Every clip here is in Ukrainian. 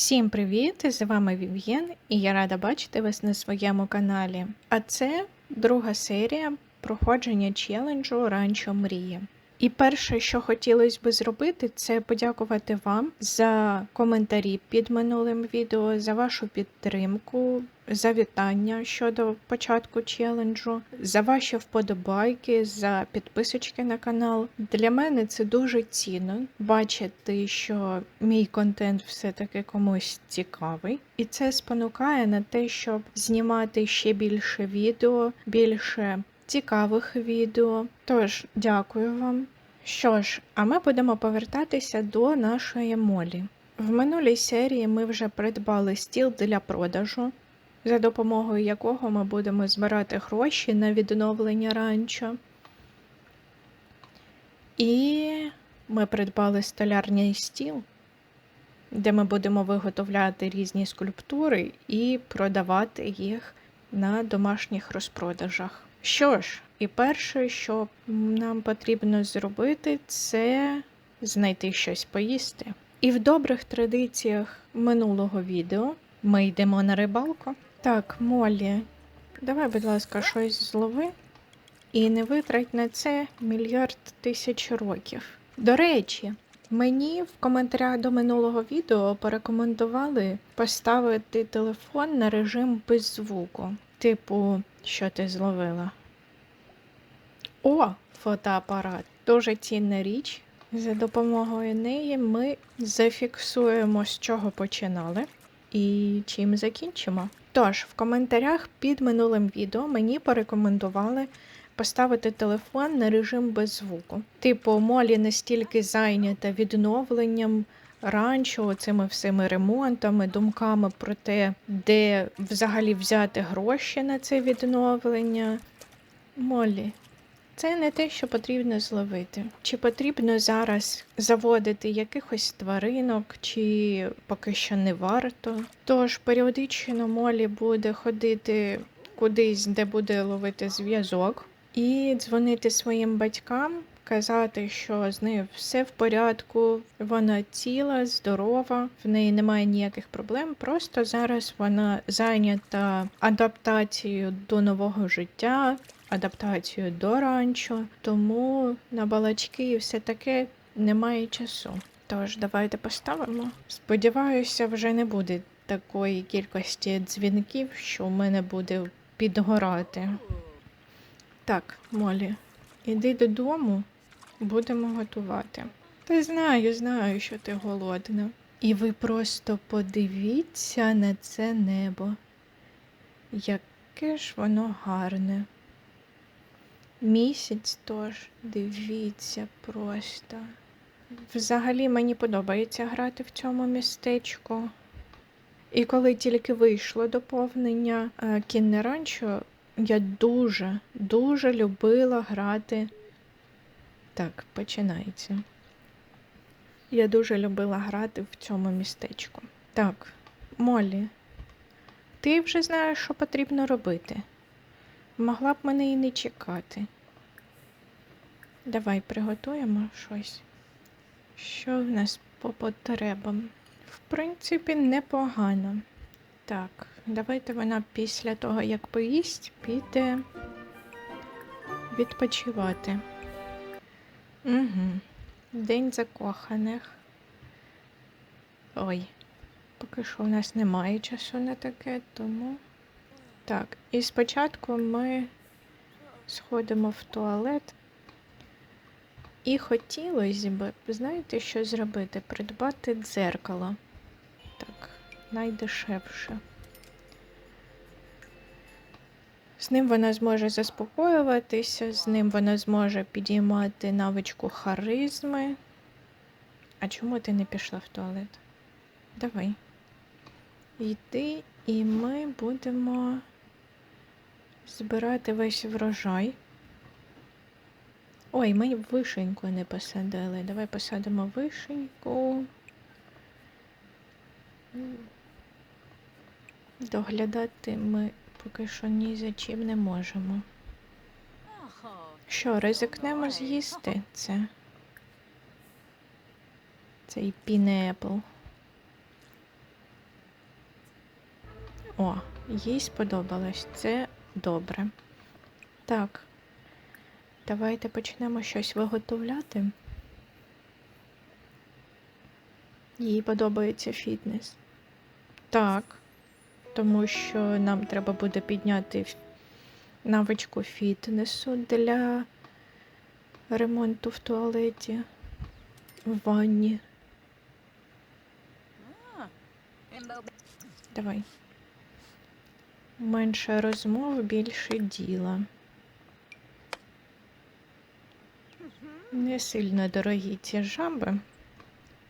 Всім привіт! З вами Вів'єн, і я рада бачити вас на своєму каналі. А це друга серія проходження челенджу Ранчо Мрії. І перше, що хотілося би зробити, це подякувати вам за коментарі під минулим відео, за вашу підтримку, за вітання щодо початку челенджу, за ваші вподобайки, за підписочки на канал. Для мене це дуже цінно бачити, що мій контент все-таки комусь цікавий, і це спонукає на те, щоб знімати ще більше відео, більше цікавих відео. Тож, дякую вам. Що ж, а ми будемо повертатися до нашої молі. В минулій серії ми вже придбали стіл для продажу, за допомогою якого ми будемо збирати гроші на відновлення ранчо. І ми придбали столярний стіл, де ми будемо виготовляти різні скульптури і продавати їх на домашніх розпродажах. Що ж, і перше, що нам потрібно зробити, це знайти щось поїсти. І в добрих традиціях минулого відео ми йдемо на рибалку. Так, Молі, давай, будь ласка, щось злови і не витрать на це мільярд тисяч років. До речі, мені в коментарях до минулого відео порекомендували поставити телефон на режим без звуку. Типу, що ти зловила? О, фотоапарат. Дуже цінна річ. За допомогою неї ми зафіксуємо, з чого починали і чим закінчимо. Тож, в коментарях під минулим відео мені порекомендували поставити телефон на режим без звуку. Типу, Молі настільки зайнята відновленням ранчо, цими всіми ремонтами, думками про те, де взагалі взяти гроші на це відновлення. Молі, це не те, що потрібно зловити. Чи потрібно зараз заводити якихось тваринок, чи поки що не варто. Тож періодично Молі буде ходити кудись, де буде ловити зв'язок, і дзвонити своїм батькам, казати, що з нею все в порядку, вона ціла, здорова, в неї немає ніяких проблем. Просто зараз вона зайнята адаптацією до нового життя, адаптацією до ранчо, тому на балачки і все таке немає часу. Тож давайте поставимо. Сподіваюся, вже не буде такої кількості дзвінків, що в мене буде підгорати. Так, Молі, іди додому, будемо готувати. Та знаю, знаю, що ти голодна. І ви просто подивіться на це небо. Яке ж воно гарне. Місяць тож, дивіться просто. Взагалі мені подобається грати в цьому містечку. І коли тільки вийшло доповнення е, кінне ранчо, я дуже, дуже любила грати. Так, починається. Я дуже любила грати в цьому містечку. Так, Молі, ти вже знаєш, що потрібно робити. Могла б мене і не чекати. Давай приготуємо щось. Що в нас по потребам? В принципі, непогано. Так, давайте вона після того, як поїсть, піде відпочивати. Угу. День закоханих. Ой, поки що у нас немає часу на таке, тому. Так, і спочатку ми сходимо в туалет. І хотілося б, знаєте, що зробити? Придбати дзеркало. Так, найдешевше. З ним вона зможе заспокоюватися, з ним вона зможе підіймати навичку харизми. А чому ти не пішла в туалет? Давай. Йди, і ми будемо збирати весь врожай. Ой, ми вишеньку не посадили. Давай посадимо вишеньку. Доглядати ми поки що ні за чим не можемо. Що, ризикнемо з'їсти це? Цей пінепл. О, їй сподобалось. Це добре. Так. Давайте почнемо щось виготовляти. Їй подобається фітнес. Так. Тому що нам треба буде підняти навичку фітнесу для ремонту в туалеті, в ванні. Давай. Менше розмов, більше діла. Не сильно дорогі ці жаби.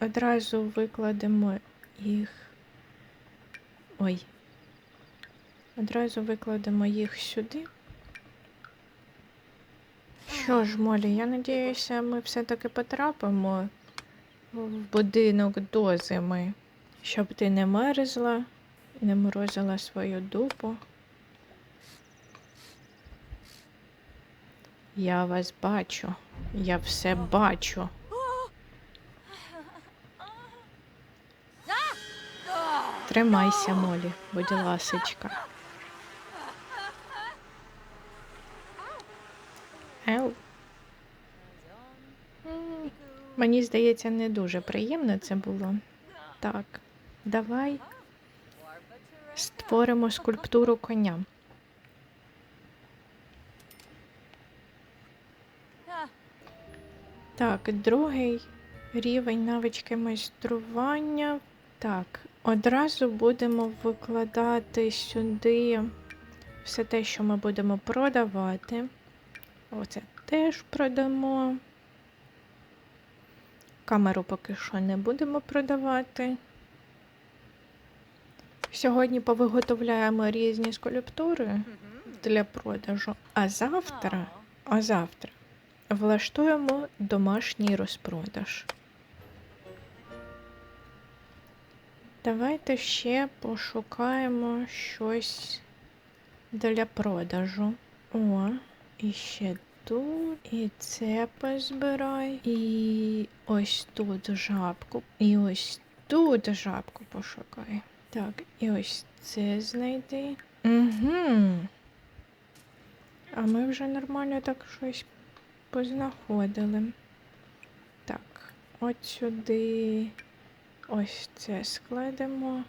Одразу викладемо їх. Ой. Одразу викладемо їх сюди. Що ж, Молі, я надіюся, ми все-таки потрапимо в будинок до зими, щоб ти не мерзла і не морозила свою дупу. Я вас бачу. Я все бачу. Тримайся, Молі, будь ласочка. Ел. Мені здається, не дуже приємно це було. Так, давай створимо скульптуру коня. Так, другий рівень навички майстрування. Так, одразу будемо викладати сюди все те, що ми будемо продавати. Оце теж продамо. Камеру поки що не будемо продавати. Сьогодні повиготовляємо різні скульптури для продажу, а завтра, а завтра влаштуємо домашній розпродаж. Давайте ще пошукаємо щось для продажу. О, і ще тут, і це позбирай, і ось тут жабку, і ось тут жабку пошукай. Так, і ось це знайди. Угу. А ми вже нормально так щось познаходили. Так, от сюди ось це складемо.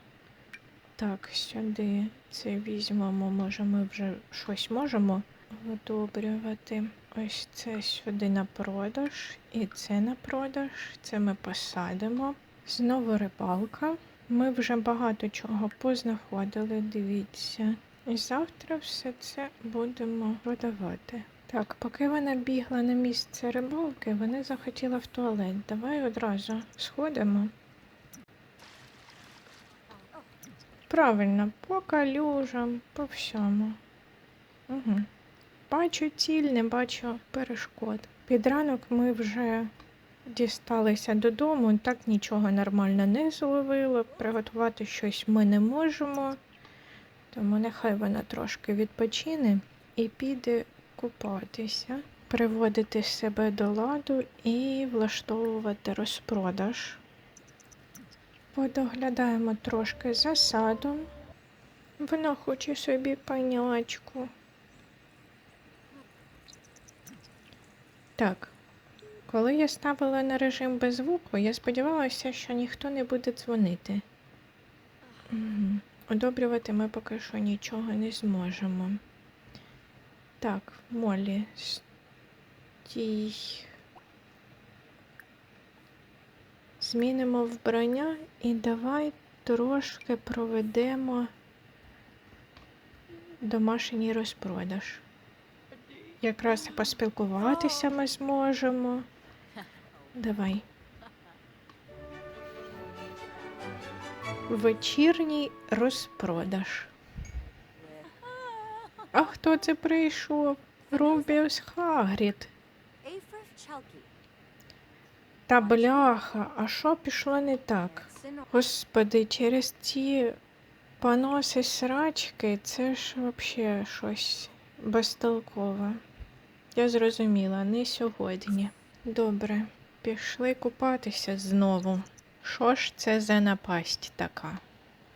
Так, сюди це візьмемо, може ми вже щось можемо видобрювати. Ось це сюди на продаж, і це на продаж. Це ми посадимо. Знову рибалка. Ми вже багато чого познаходили, дивіться. І завтра все це будемо продавати. Так, поки вона бігла на місце рибалки, вона захотіла в туалет. Давай одразу сходимо. Правильно, по калюжам, по всьому. Угу. Бачу ціль, не бачу перешкод. Під ранок ми вже дісталися додому, так нічого нормально не зловили. Приготувати щось ми не можемо. Тому нехай вона трошки відпочине і піде купатися, приводити себе до ладу і влаштовувати розпродаж. Подоглядаємо трошки за садом. Вона хоче собі панячку. Так, коли я ставила на режим без звуку, я сподівалася, що ніхто не буде дзвонити. Одобрювати ми поки що нічого не зможемо. Так, Молі, стій. Змінимо вбрання і давай трошки проведемо домашній розпродаж. Якраз поспілкуватися ми зможемо. Давай. Вечірній розпродаж. А хто це прийшов? Рубіус Хагрід. Та бляха, а що пішло не так? Господи, через ці поноси срачки це ж взагалі щось безтолкове. Я зрозуміла, не сьогодні. Добре, пішли купатися знову. Що ж це за напасть така?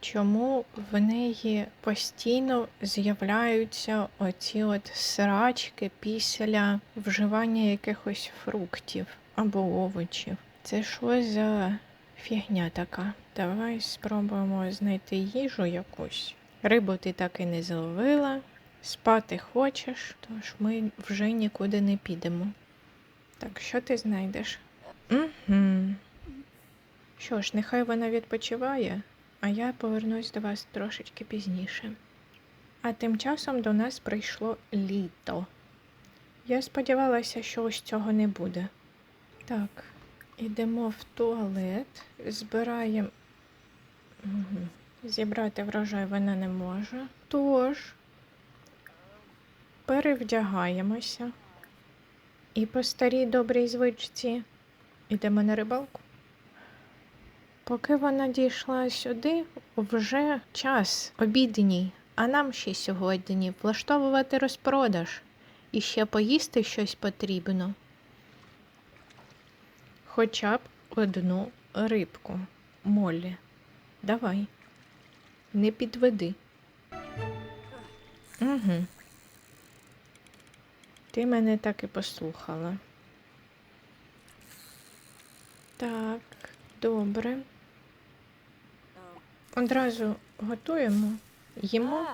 чому в неї постійно з'являються оці от срачки після вживання якихось фруктів або овочів. Це що за фігня така? Давай спробуємо знайти їжу якусь. Рибу ти так і не зловила. Спати хочеш, тож ми вже нікуди не підемо. Так, що ти знайдеш? Угу. Що ж, нехай вона відпочиває, а я повернусь до вас трошечки пізніше. А тим часом до нас прийшло літо. Я сподівалася, що ось цього не буде. Так, ідемо в туалет, збираємо. Угу. Зібрати врожай вона не може. Тож, перевдягаємося. І по старій добрій звичці йдемо на рибалку. Поки вона дійшла сюди, вже час обідній, а нам ще сьогодні влаштовувати розпродаж і ще поїсти щось потрібно. Хоча б одну рибку. Моллі, давай, не підведи. Угу. Ти мене так і послухала. Так, добре. Одразу готуємо, їмо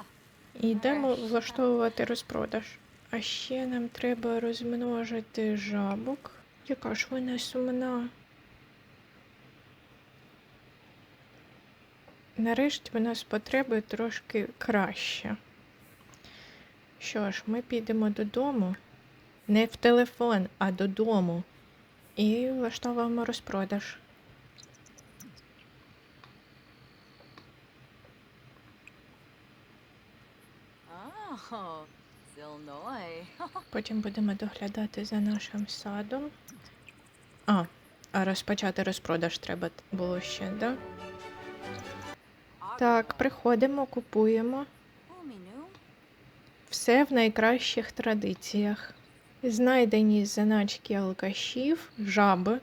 і йдемо влаштовувати розпродаж. А ще нам треба розмножити жабок. Яка ж вона сумна. Нарешті в нас потреби трошки краще. Що ж, ми підемо додому. Не в телефон, а додому. І влаштовуємо розпродаж. Потім будемо доглядати за нашим садом. А, а розпочати розпродаж треба було ще, да? Так, приходимо, купуємо. Все в найкращих традиціях. Знайдені заначки алкашів, жаби.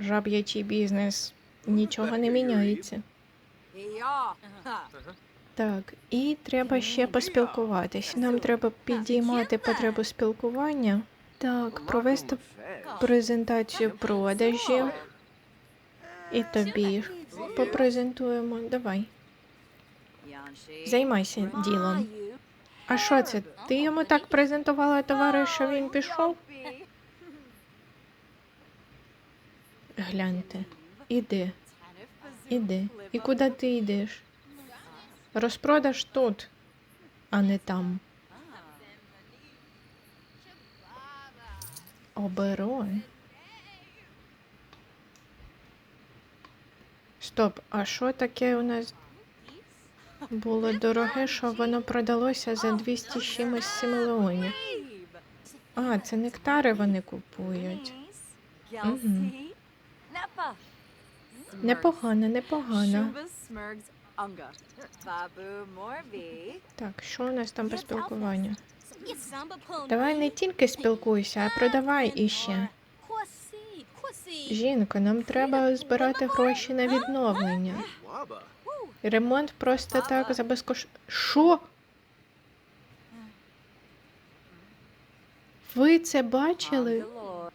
Жаб'ячий бізнес нічого не міняється. Так, і треба ще поспілкуватись. Нам треба підіймати потребу спілкування. Так, провести презентацію продажів. І тобі попрезентуємо. Давай. Займайся ділом. А що це? Ти йому так презентувала товари, що він пішов? Гляньте. Іди, іди. І куди ти йдеш? Розпродаж тут, а не там. Оберон. Стоп, а що таке у нас було дороге, що воно продалося за 200 з чимось симелеонів? А, це нектари вони купують. Мгм. Непогано, непогано. Так, що у нас там по спілкуванню? Давай не тільки спілкуйся, а продавай іще. Жінко, нам треба збирати гроші на відновлення. Ремонт просто так за безкош... Що? Ви це бачили?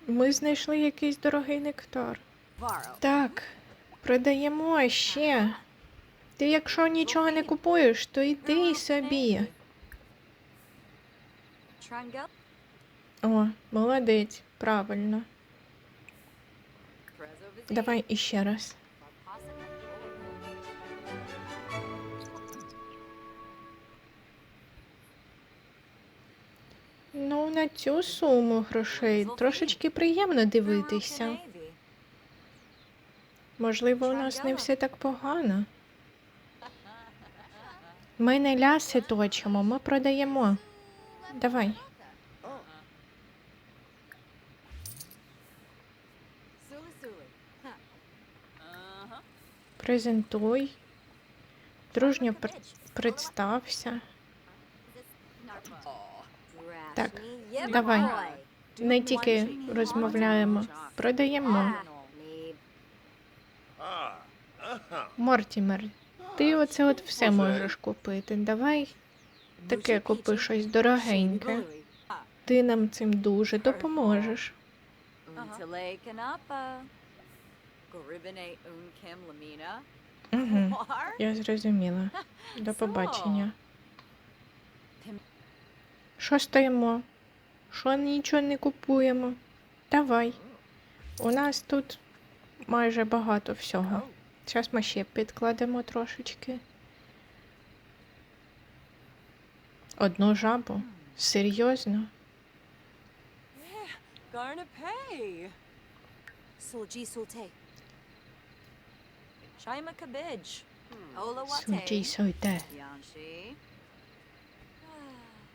Ми знайшли якийсь дорогий нектар. Так, продаємо ще. Ти якщо нічого не купуєш, то йди собі. О, молодець, правильно. Давай іще раз. Ну, на цю суму грошей трошечки приємно дивитися. Можливо, у нас не все так погано. Ми не ляси точимо, ми продаємо. Давай. Презентуй. Дружньо пр- представся. Так, давай. Не тільки розмовляємо, продаємо. Мортімер, Ти оце от все можеш купити. Давай таке купи щось дорогеньке. Ти нам цим дуже допоможеш. Угу. Я зрозуміла. До побачення. Що стоїмо? Що нічого не купуємо? Давай. У нас тут майже багато всього. Зараз ми ще підкладемо трошечки. Одну жабу? Серйозно? Garna pay.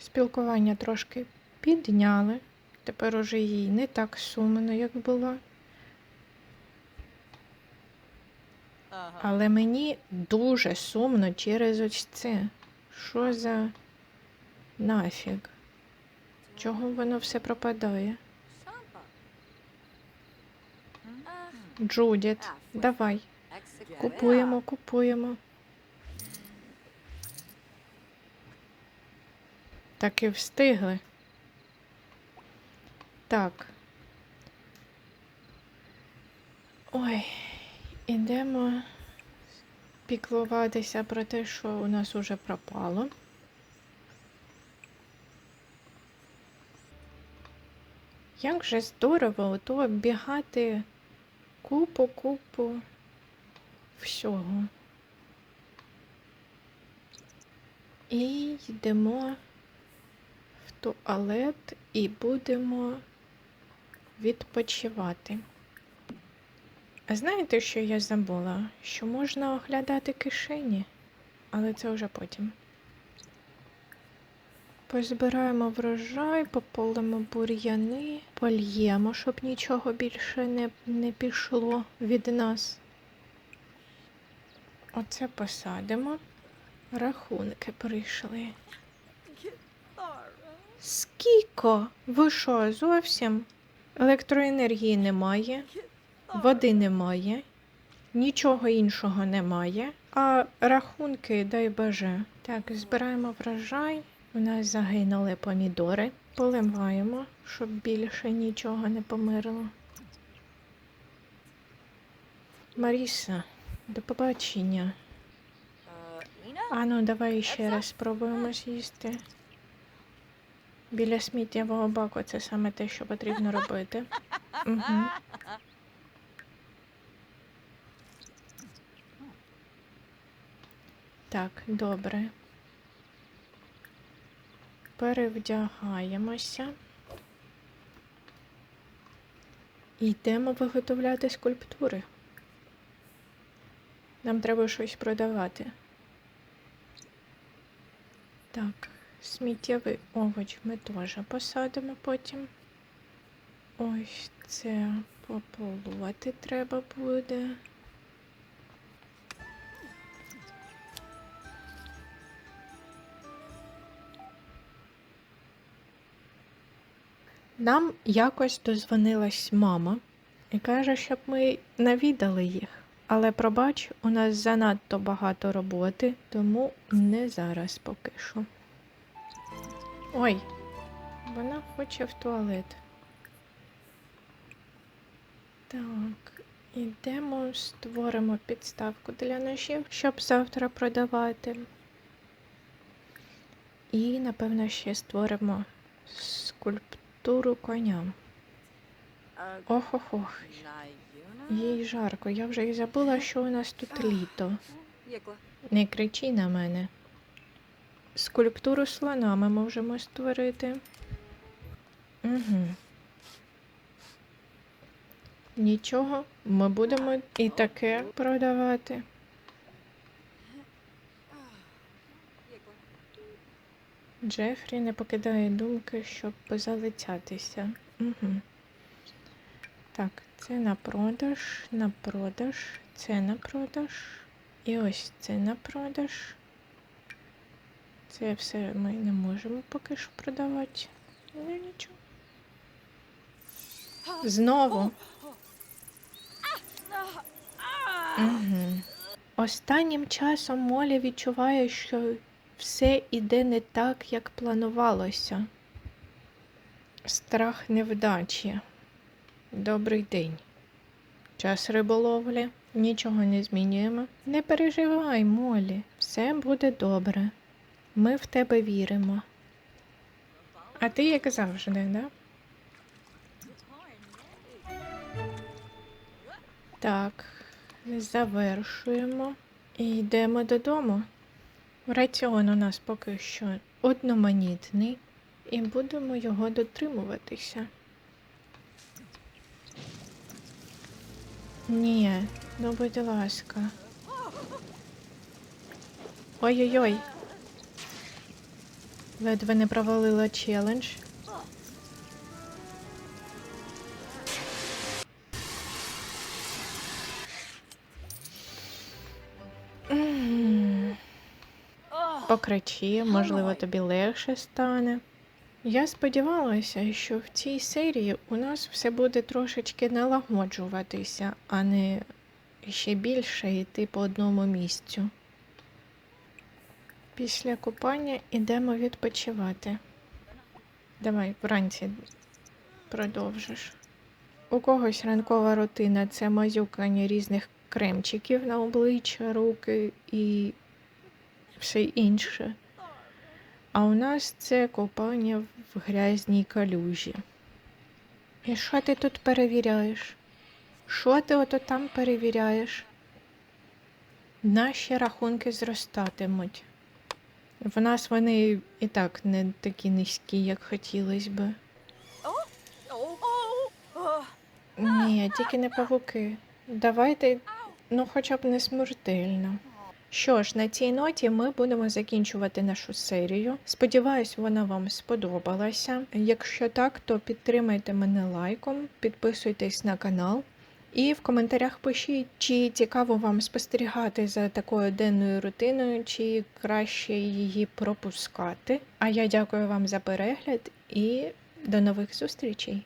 Спілкування трошки підняли. Тепер уже їй не так сумно, як було. Але мені дуже сумно через ось це. Що за нафіг? Чого воно все пропадає? Джудіт, давай, купуємо, купуємо. Так і встигли. Так. Ой, ідемо піклуватися про те, що у нас уже пропало. Як же здорово ото оббігати купу-купу всього. І йдемо туалет і будемо відпочивати. А знаєте, що я забула? Що можна оглядати кишені, але це вже потім. Позбираємо врожай, пополимо бур'яни, польємо, щоб нічого більше не, не пішло від нас. Оце посадимо. Рахунки прийшли. Скільки? Ви що, зовсім? Електроенергії немає, води немає, нічого іншого немає, а рахунки, дай боже. Так, збираємо врожай. У нас загинули помідори. Поливаємо, щоб більше нічого не померло. Маріса, до побачення. Uh, Lena? А ну, давай ще раз спробуємо з'їсти. Біля сміттєвого баку це саме те, що потрібно робити. Угу. Так, добре. Перевдягаємося. Йдемо виготовляти скульптури. Нам треба щось продавати. Так, сміттєвий овоч ми теж посадимо потім. Ось це пополоти треба буде. Нам якось дозвонилась мама і каже, щоб ми навідали їх. Але пробач, у нас занадто багато роботи, тому не зараз поки що. Ой, вона хоче в туалет. Так, ідемо, створимо підставку для ножів, щоб завтра продавати. І, напевно, ще створимо скульптуру коня. Uh, Ох-ох-ох, їй жарко. Я вже й забула, що у нас тут літо. Не кричи на мене. Скульптуру слона ми можемо створити. Угу. Нічого, ми будемо і таке продавати. Джефрі не покидає думки, щоб позалицятися. Угу. Так, це на продаж, на продаж, це на продаж. І ось це на продаж. Це все ми не можемо поки що продавати. Ну нічого. Знову. Угу. Останнім часом Молі відчуває, що все іде не так, як планувалося. Страх невдачі. Добрий день. Час риболовлі. Нічого не змінюємо. Не переживай, Молі. Все буде добре. Ми в тебе віримо. А ти як завжди, да? Так, завершуємо і йдемо додому. Раціон у нас поки що одноманітний, і будемо його дотримуватися. Ні, ну будь ласка. Ой-ой-ой. Ледве не провалила челендж. Покричи, можливо, тобі легше стане. Я сподівалася, що в цій серії у нас все буде трошечки налагоджуватися, а не ще більше йти по одному місцю. Після купання йдемо відпочивати. Давай вранці продовжиш. У когось ранкова рутина це мазюкання різних кремчиків на обличчя, руки і все інше. А у нас це купання в грязній калюжі. І що ти тут перевіряєш? Що ти ото там перевіряєш? Наші рахунки зростатимуть. В нас вони і так не такі низькі, як хотілося би. Ні, тільки не павуки. Давайте, ну хоча б не смертельно. Що ж, на цій ноті ми будемо закінчувати нашу серію. Сподіваюсь, вона вам сподобалася. Якщо так, то підтримайте мене лайком, підписуйтесь на канал. І в коментарях пишіть, чи цікаво вам спостерігати за такою денною рутиною, чи краще її пропускати. А я дякую вам за перегляд і до нових зустрічей!